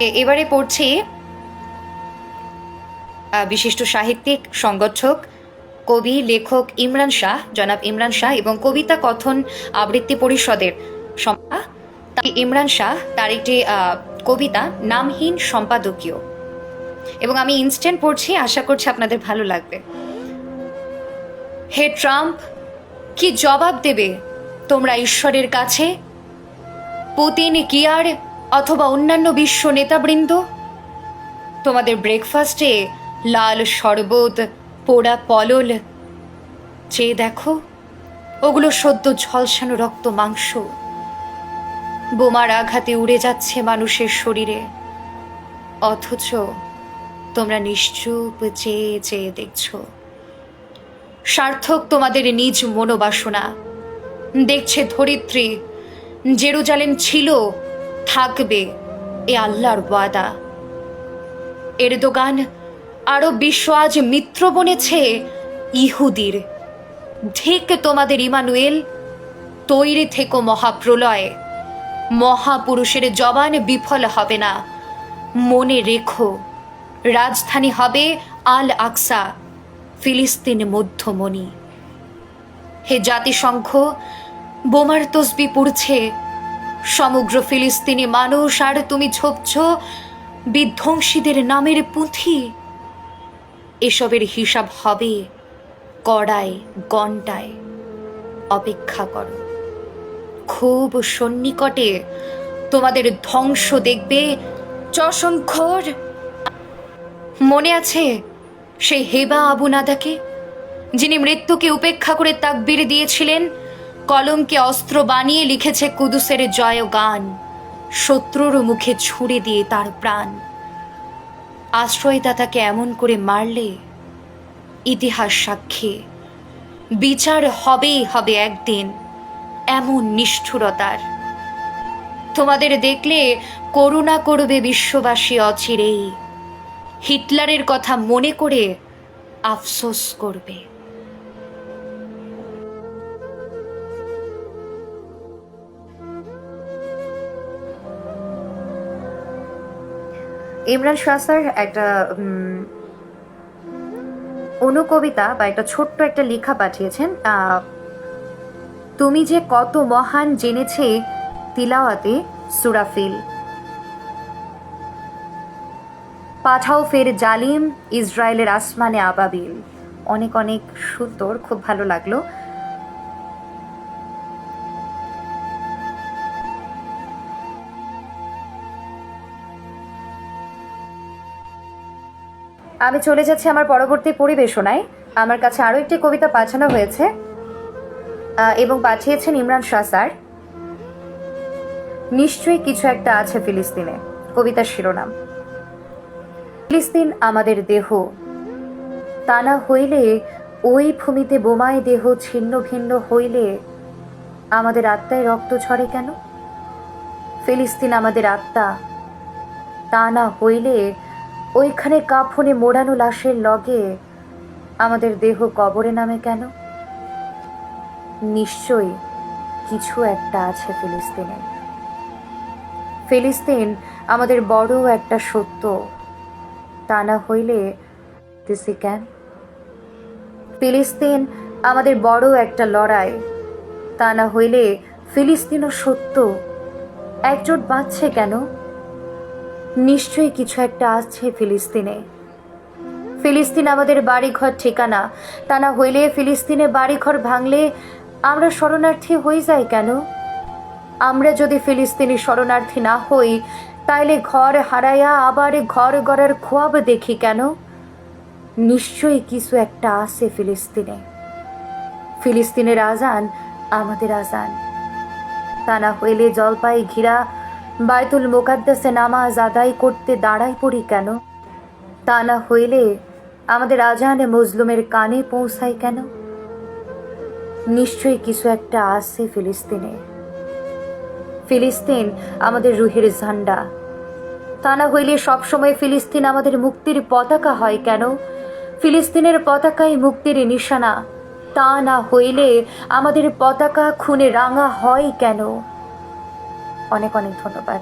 এবারে পড়ছি বিশিষ্ট সাহিত্যিক সংগঠক কবি, লেখক ইমরান শাহ, জনাব ইমরান শাহ এবং কবিতা কথন আবৃত্তি পরিষদের ইমরান শাহ, তার একটি কবিতা নামহীন সম্পাদকীয়। এবং আমি ইনস্ট্যান্ট পড়ছি, আশা করছি আপনাদের ভালো লাগবে। হে ট্রাম্প, কি জবাব দেবে তোমরা ঈশ্বরের কাছে? পুতিন কিয়ার অথবা অন্যান্য বিশ্ব নেতাবৃন্দ? তোমাদের ব্রেকফাস্টে লাল শরবত, পোড়া পলল। চেয়ে দেখো, ওগুলো সদ্য ঝলসানো রক্ত মাংস। বোমার আঘাতে উড়ে যাচ্ছে মানুষের শরীরে। অথচ তোমরা নিশ্চুপ চেয়ে চেয়ে দেখছ। সার্থক তোমাদের নিজ মনোবাসনা। দেখছে ধরিত্রী, জেরুজালেম ছিল থাকবে এ আল্লাহর ওয়াদা। এরদোগান আরও বিশ্ব আজ মিত্র বনেছে ইহুদির। ঠিক তোমাদের ইমানুয়েল, তৈরি থেকো মহাপ্রলয়। মহাপুরুষের জবান বিফল হবে না। মনে রেখো, রাজধানী হবে আল আকসা ফিলিস্তিন মধ্যমণি। হে জাতিসংঘ, বোমার তসবি পড়ছে সমগ্র ফিলিস্তিনি মানুষ, আর তুমি ঝোপছ বিধ্বংসীদের নামের পুঁথি। এসবের হিসাব হবে কড়ায় গন্টায় অপেক্ষা করো। খুব সন্নিকটে তোমাদের ধ্বংস দেখবে চশঙ্খর মনে আছে সেই হেবা আবু নাদাকে, যিনি মৃত্যুকে উপেক্ষা করে তাকবির দিয়েছিলেন? কলমকে অস্ত্র বানিয়ে লিখেছে কুদুসের জয় গান। শত্রুর মুখে ছুড়ে দিয়ে তার প্রাণ। আশ্রয়দাতাকে এমন করে মারলে ইতিহাস সাক্ষী। বিচার হবেই হবে একদিন এমন নিষ্ঠুরতার। তোমাদের দেখলে করুণা করবে বিশ্ববাসী অচিরেই। হিটলারের কথা মনে করে আফসোস করবে। ইমরান শাহ স্যার একটা অনুকবিতা বা একটা ছোট্ট একটা লেখা পাঠিয়েছেন তুমি যে কত মহান জেনেছে তিলাওয়াতে সুরাফিল পাঠাও ফের জালিম ইসরায়েলের আসমানে আবাবিল। অনেক অনেক সুন্দর, খুব ভালো লাগল। আমি চলে যাচ্ছি আমার পরবর্তী পরিবেশনায়। আমার কাছে আরও একটি কবিতা পাঠানো হয়েছে এবং পাঠিয়েছেন ইমরান শাহ স্যার। নিশ্চয়ই কিছু একটা আছে ফিলিস্তিনে। কবিতার শিরোনাম, ফিলিস্তিন আমাদের দেহ। তা না হইলে ওই ভূমিতে বোমায় দেহ ছিন্ন ভিন্ন হইলে আমাদের আত্মায় রক্ত ঝরে কেন? ফিলিস্তিন আমাদের আত্মা। তা না হইলে ওইখানে কাফনে মোড়ানো লাশের লগে আমাদের দেহ কবরে নামে কেন? নিশ্চয়ই কিছু একটা আছে ফিলিস্তিনে। ফিলিস্তিন আমাদের বড় একটা সত্য। তা না হইলে কেন? ফিলিস্তিন আমাদের বড় একটা লড়াই। তা না হইলে ফিলিস্তিনও সত্য। একজোট বাঁচছে কেন? নিশ্চয়ই কিছু একটা আছে ফিলিস্তিনে। ফিলিস্তিন আমাদের বাড়িঘর ঠিকানা। তা না হইলে ফিলিস্তিনে বাড়িঘর ভাঙলে আমরা শরণার্থী হয়ে যাই কেন? আমরা যদি ফিলিস্তিনি শরণার্থী না হই, তাইলে ঘর হারাইয়া আবার ঘর গড়ার খোয়াব দেখি কেন? নিশ্চয়ই কিছু একটা আছে ফিলিস্তিনে। ফিলিস্তিনের আজান আমাদের আজান। তা না হইলে জলপাই ঘিরা বায়তুল মোকাদ্দাসে নামাজ আদায় করতে দাঁড়াই পড়ি কেন? তা না হইলে আমাদের আজানে মজলুমের কানে পৌঁছায় কেন? নিশ্চয়ই কিছু একটা আছে ফিলিস্তিনে। ফিলিস্তিন আমাদের রুহের ঝান্ডা। তা না হইলে সবসময় ফিলিস্তিন আমাদের মুক্তির পতাকা হয় কেন? ফিলিস্তিনের পতাকাই মুক্তির নিশানা। তা না হইলে আমাদের পতাকা খুনে রাঙা হয় কেন? অনেক অনেক ধন্যবাদ।